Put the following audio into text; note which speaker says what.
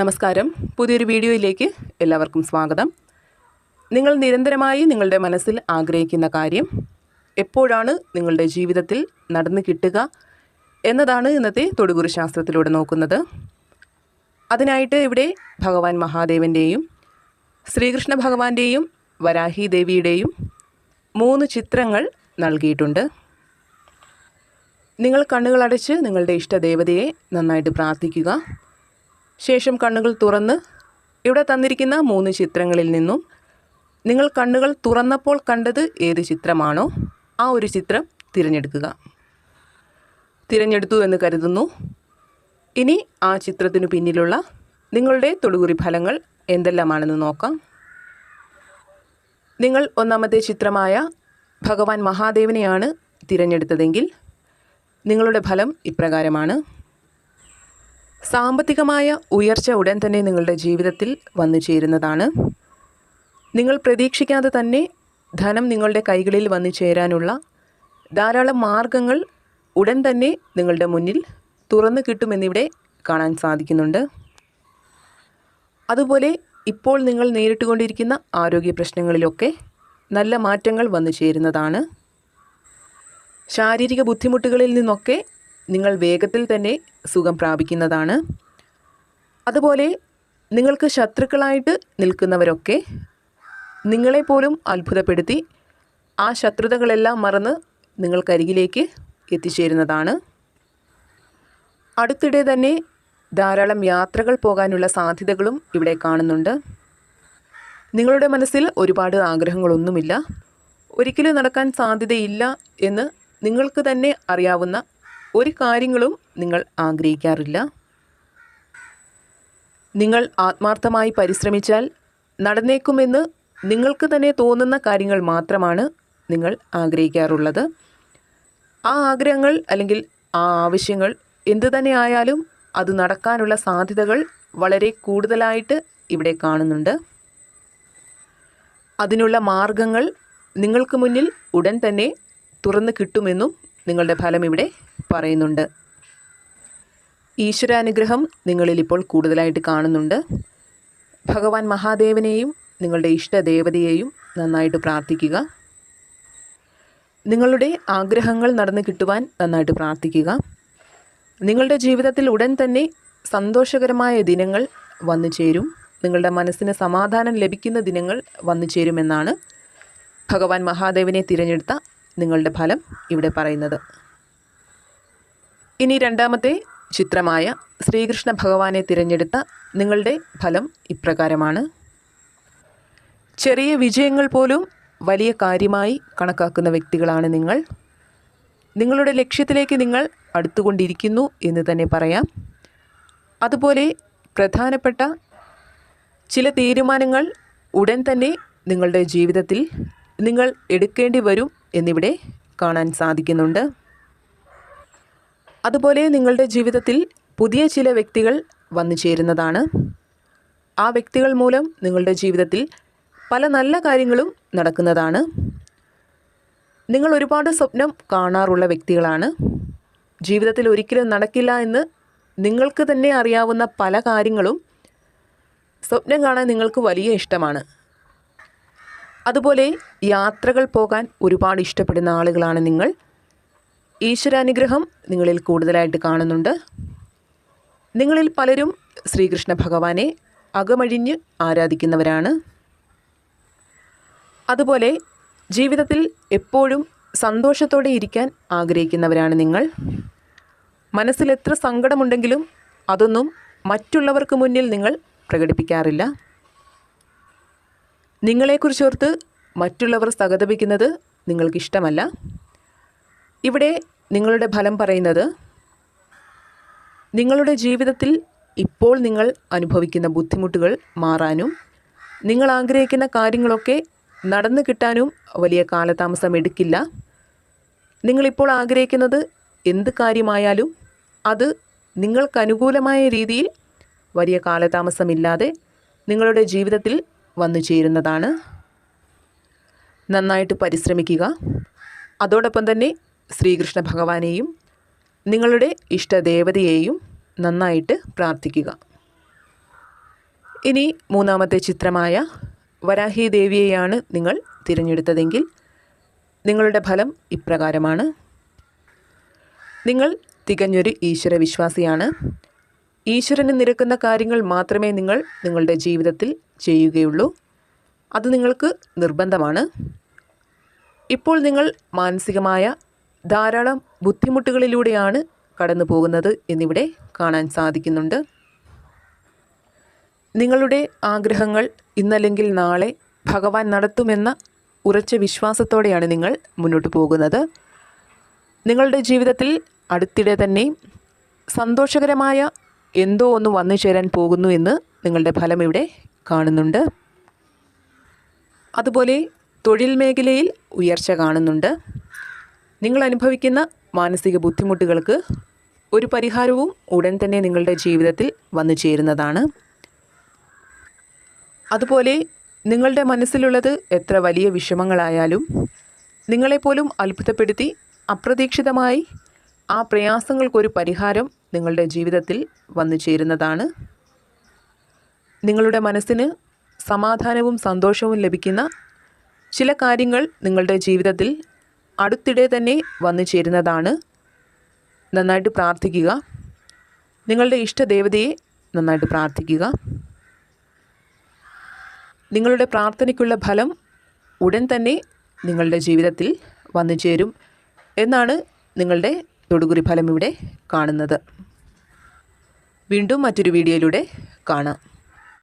Speaker 1: നമസ്കാരം. പുതിയൊരു വീഡിയോയിലേക്ക് എല്ലാവർക്കും സ്വാഗതം. നിങ്ങൾ നിരന്തരമായി നിങ്ങളുടെ മനസ്സിൽ ആഗ്രഹിക്കുന്ന കാര്യം എപ്പോഴാണ് നിങ്ങളുടെ ജീവിതത്തിൽ നടന്നു കിട്ടുക എന്നതാണ് ഇന്നത്തെ തൊടുകുറി ശാസ്ത്രത്തിലൂടെ നോക്കുന്നത്. അതിനായിട്ട് ഇവിടെ ഭഗവാൻ മഹാദേവന്റെയും ശ്രീകൃഷ്ണ ഭഗവാന്റെയും വരാഹി ദേവിയുടെയും മൂന്ന് ചിത്രങ്ങൾ നൽകിയിട്ടുണ്ട്. നിങ്ങൾ കണ്ണുകളടച്ച് നിങ്ങളുടെ ഇഷ്ടദേവതയെ നന്നായിട്ട് പ്രാർത്ഥിക്കുക. ശേഷം കണ്ണുകൾ തുറന്ന് ഇവിടെ തന്നിരിക്കുന്ന മൂന്ന് ചിത്രങ്ങളിൽ നിന്നും നിങ്ങൾ കണ്ണുകൾ തുറന്നപ്പോൾ കണ്ടത് ഏത് ചിത്രമാണോ ആ ഒരു ചിത്രം തിരഞ്ഞെടുക്കുക. തിരഞ്ഞെടുത്തു എന്ന് കരുതുന്നു. ഇനി ആ ചിത്രത്തിനു പിന്നിലുള്ള നിങ്ങളുടെ തൊടുകുറി ഫലങ്ങൾ എന്തെല്ലാമാണെന്ന് നോക്കാം. നിങ്ങൾ ഒന്നാമത്തെ ചിത്രമായ ഭഗവാൻ മഹാദേവനെയാണ് തിരഞ്ഞെടുത്തതെങ്കിൽ നിങ്ങളുടെ ഫലം ഇപ്രകാരമാണ്. സാമ്പത്തികമായ ഉയർച്ച ഉടൻ തന്നെ നിങ്ങളുടെ ജീവിതത്തിൽ വന്നു ചേരുന്നതാണ്. നിങ്ങൾ പ്രതീക്ഷിക്കാതെ തന്നെ ധനം നിങ്ങളുടെ കൈകളിൽ വന്നു ചേരാനുള്ള ധാരാളം മാർഗങ്ങൾ ഉടൻ തന്നെ നിങ്ങളുടെ മുന്നിൽ തുറന്നു കിട്ടുമെന്നിവിടെ കാണാൻ സാധിക്കുന്നുണ്ട്. അതുപോലെ ഇപ്പോൾ നിങ്ങൾ നേരിട്ടുകൊണ്ടിരിക്കുന്ന ആരോഗ്യ പ്രശ്നങ്ങളിലൊക്കെ നല്ല മാറ്റങ്ങൾ വന്നു ചേരുന്നതാണ്. ശാരീരിക ബുദ്ധിമുട്ടുകളിൽ നിന്നൊക്കെ നിങ്ങൾ വേഗത്തിൽ തന്നെ സുഖം പ്രാപിക്കുന്നതാണ്. അതുപോലെ നിങ്ങൾക്ക് ശത്രുക്കളായിട്ട് നിൽക്കുന്നവരൊക്കെ നിങ്ങളെപ്പോലും അത്ഭുതപ്പെടുത്തി ആ ശത്രുതകളെല്ലാം മറന്ന് നിങ്ങൾക്കരികിലേക്ക് എത്തിച്ചേരുന്നതാണ്. അടുത്തിടെ തന്നെ ധാരാളം യാത്രകൾ പോകാനുള്ള സാധ്യതകളും ഇവിടെ കാണുന്നുണ്ട്. നിങ്ങളുടെ മനസ്സിൽ ഒരുപാട് ആഗ്രഹങ്ങളൊന്നുമില്ല. ഒരിക്കലും നടക്കാൻ സാധ്യതയില്ല എന്ന് നിങ്ങൾക്ക് തന്നെ അറിയാവുന്ന ഒരു കാര്യങ്ങളും നിങ്ങൾ ആഗ്രഹിക്കാറില്ല. നിങ്ങൾ ആത്മാർത്ഥമായി പരിശ്രമിച്ചാൽ നടന്നേക്കുമെന്ന് നിങ്ങൾക്ക് തന്നെ തോന്നുന്ന കാര്യങ്ങൾ മാത്രമാണ് നിങ്ങൾ ആഗ്രഹിക്കാറുള്ളത്. ആ ആഗ്രഹങ്ങൾ അല്ലെങ്കിൽ ആ ആവശ്യങ്ങൾ എന്തു തന്നെ ആയാലും അത് നടക്കാനുള്ള സാധ്യതകൾ വളരെ കൂടുതലായിട്ട് ഇവിടെ കാണുന്നുണ്ട്. അതിനുള്ള മാർഗങ്ങൾ നിങ്ങൾക്ക് മുന്നിൽ ഉടൻ തന്നെ തുറന്നു കിട്ടുമെന്നും നിങ്ങളുടെ ഫലം ഇവിടെ പറയുന്നുണ്ട്. ഈശ്വരാനുഗ്രഹം നിങ്ങളിൽ ഇപ്പോൾ കൂടുതലായിട്ട് കാണുന്നുണ്ട്. ഭഗവാൻ മഹാദേവനെയും നിങ്ങളുടെ ഇഷ്ടദേവതയെയും നന്നായിട്ട് പ്രാർത്ഥിക്കുക. നിങ്ങളുടെ ആഗ്രഹങ്ങൾ നടന്നു കിട്ടുവാൻ നന്നായിട്ട് പ്രാർത്ഥിക്കുക. നിങ്ങളുടെ ജീവിതത്തിൽ ഉടൻ തന്നെ സന്തോഷകരമായ ദിനങ്ങൾ വന്നു ചേരും. നിങ്ങളുടെ മനസ്സിന് സമാധാനം ലഭിക്കുന്ന ദിനങ്ങൾ വന്നു ചേരുമെന്നാണ് ഭഗവാൻ മഹാദേവനെ തിരഞ്ഞെടുത്ത നിങ്ങളുടെ ഫലം ഇവിടെ പറയുന്നത്. ഇനി രണ്ടാമത്തെ ചിത്രമായ ശ്രീകൃഷ്ണ ഭഗവാനെ തിരഞ്ഞെടുത്ത നിങ്ങളുടെ ഫലം ഇപ്രകാരമാണ്. ചെറിയ വിജയങ്ങൾ പോലും വലിയ കാര്യമായി കണക്കാക്കുന്ന വ്യക്തികളാണ് നിങ്ങൾ. നിങ്ങളുടെ ലക്ഷ്യത്തിലേക്ക് നിങ്ങൾ അടുത്തുകൊണ്ടിരിക്കുന്നു എന്ന് തന്നെ പറയാം. അതുപോലെ പ്രധാനപ്പെട്ട ചില തീരുമാനങ്ങൾ ഉടൻ തന്നെ നിങ്ങളുടെ ജീവിതത്തിൽ നിങ്ങൾ എടുക്കേണ്ടി വരും എന്നിവിടെ കാണാൻ സാധിക്കുന്നുണ്ട്. അതുപോലെ നിങ്ങളുടെ ജീവിതത്തിൽ പുതിയ ചില വ്യക്തികൾ വന്നു ചേരുന്നതാണ്. ആ വ്യക്തികൾ മൂലം നിങ്ങളുടെ ജീവിതത്തിൽ പല നല്ല കാര്യങ്ങളും നടക്കുന്നതാണ്. നിങ്ങൾ ഒരുപാട് സ്വപ്നം കാണാറുള്ള വ്യക്തികളാണ്. ജീവിതത്തിൽ ഒരിക്കലും നടക്കില്ല എന്ന് നിങ്ങൾക്ക് തന്നെ അറിയാവുന്ന പല കാര്യങ്ങളും സ്വപ്നം കാണാൻ നിങ്ങൾക്ക് വലിയ ഇഷ്ടമാണ്. അതുപോലെ യാത്രകൾ പോകാൻ ഒരുപാട് ഇഷ്ടപ്പെടുന്ന ആളുകളാണ് നിങ്ങൾ. ഈശ്വരാനുഗ്രഹം നിങ്ങളിൽ കൂടുതലായിട്ട് കാണുന്നുണ്ട്. നിങ്ങളിൽ പലരും ശ്രീകൃഷ്ണ ഭഗവാനെ അകമഴിഞ്ഞ് ആരാധിക്കുന്നവരാണ്. അതുപോലെ ജീവിതത്തിൽ എപ്പോഴും സന്തോഷത്തോടെ ഇരിക്കാൻ ആഗ്രഹിക്കുന്നവരാണ് നിങ്ങൾ. മനസ്സിൽ എത്ര സങ്കടമുണ്ടെങ്കിലും അതൊന്നും മറ്റുള്ളവർക്ക് മുന്നിൽ നിങ്ങൾ പ്രകടിപ്പിക്കാറില്ല. നിങ്ങളെക്കുറിച്ചോർത്ത് മറ്റുള്ളവർ സഹതപിക്കുന്നത് നിങ്ങൾക്കിഷ്ടമല്ല. ഇവിടെ നിങ്ങളുടെ ഫലം പറയുന്നത് നിങ്ങളുടെ ജീവിതത്തിൽ ഇപ്പോൾ നിങ്ങൾ അനുഭവിക്കുന്ന ബുദ്ധിമുട്ടുകൾ മാറാനും നിങ്ങൾ ആഗ്രഹിക്കുന്ന കാര്യങ്ങളൊക്കെ നടന്നു കിട്ടാനും വലിയ കാലതാമസം എടുക്കില്ല. നിങ്ങളിപ്പോൾ ആഗ്രഹിക്കുന്നത് എന്ത് കാര്യമായാലും അത് നിങ്ങൾക്ക് അനുകൂലമായ രീതിയിൽ വലിയ കാലതാമസമില്ലാതെ നിങ്ങളുടെ ജീവിതത്തിൽ വന്നു ചേരുന്നതാണ്. നന്നായിട്ട് പരിശ്രമിക്കുക. അതോടൊപ്പം തന്നെ ശ്രീകൃഷ്ണ ഭഗവാനെയും നിങ്ങളുടെ ഇഷ്ടദേവതയെയും നന്നായിട്ട് പ്രാർത്ഥിക്കുക. ഇനി മൂന്നാമത്തെ ചിത്രമായ വരാഹി ദേവിയെയാണ് നിങ്ങൾ തിരഞ്ഞെടുത്തതെങ്കിൽ നിങ്ങളുടെ ഫലം ഇപ്രകാരമാണ്. നിങ്ങൾ തികഞ്ഞൊരു ഈശ്വര വിശ്വാസിയാണ് ഈശ്വരന് നിരക്കുന്ന കാര്യങ്ങൾ മാത്രമേ നിങ്ങൾ നിങ്ങളുടെ ജീവിതത്തിൽ ചെയ്യുകയുള്ളൂ. അത് നിങ്ങൾക്ക് നിർബന്ധമാണ്. ഇപ്പോൾ നിങ്ങൾ മാനസികമായ ധാരാളം ബുദ്ധിമുട്ടുകളിലൂടെയാണ് കടന്നു പോകുന്നത് എന്നിവിടെ കാണാൻ സാധിക്കുന്നുണ്ട്. നിങ്ങളുടെ ആഗ്രഹങ്ങൾ ഇന്നല്ലെങ്കിൽ നാളെ ഭഗവാൻ നടത്തുമെന്ന ഉറച്ച വിശ്വാസത്തോടെയാണ് നിങ്ങൾ മുന്നോട്ട് പോകുന്നത്. നിങ്ങളുടെ ജീവിതത്തിൽ അടുത്തിടെ തന്നെ സന്തോഷകരമായ എന്തോ ഒന്ന് വന്നു ചേരാൻ പോകുന്നു എന്ന് നിങ്ങളുടെ ഫലം ഇവിടെ കാണുന്നുണ്ട്. അതുപോലെ തൊഴിൽ മേഖലയിൽ ഉയർച്ച കാണുന്നുണ്ട്. നിങ്ങൾ അനുഭവിക്കുന്ന മാനസിക ബുദ്ധിമുട്ടുകൾക്ക് ഒരു പരിഹാരവും ഉടൻ തന്നെ നിങ്ങളുടെ ജീവിതത്തിൽ വന്നു ചേരുന്നതാണ്. അതുപോലെ നിങ്ങളുടെ മനസ്സിലുള്ളത് എത്ര വലിയ വിഷമങ്ങളായാലും നിങ്ങളെപ്പോലും അത്ഭുതപ്പെടുത്തി അപ്രതീക്ഷിതമായി ആ പ്രയാസങ്ങൾക്കൊരു പരിഹാരം നിങ്ങളുടെ ജീവിതത്തിൽ വന്നു ചേരുന്നതാണ്. നിങ്ങളുടെ മനസ്സിന് സമാധാനവും സന്തോഷവും ലഭിക്കുന്ന ചില കാര്യങ്ങൾ നിങ്ങളുടെ ജീവിതത്തിൽ അടുത്തിടെ തന്നെ വന്നു ചേരുന്നതാണ്. നന്നായിട്ട് പ്രാർത്ഥിക്കുക. നിങ്ങളുടെ ഇഷ്ടദേവതയെ നന്നായിട്ട് പ്രാർത്ഥിക്കുക. നിങ്ങളുടെ പ്രാർത്ഥനയ്ക്കുള്ള ഫലം ഉടൻ തന്നെ നിങ്ങളുടെ ജീവിതത്തിൽ വന്നു ചേരും എന്നാണ് നിങ്ങളുടെ തൊടുകുറി ഫലം ഇവിടെ കാണുന്നത്. വീണ്ടും മറ്റൊരു വീഡിയോയിലൂടെ കാണാം.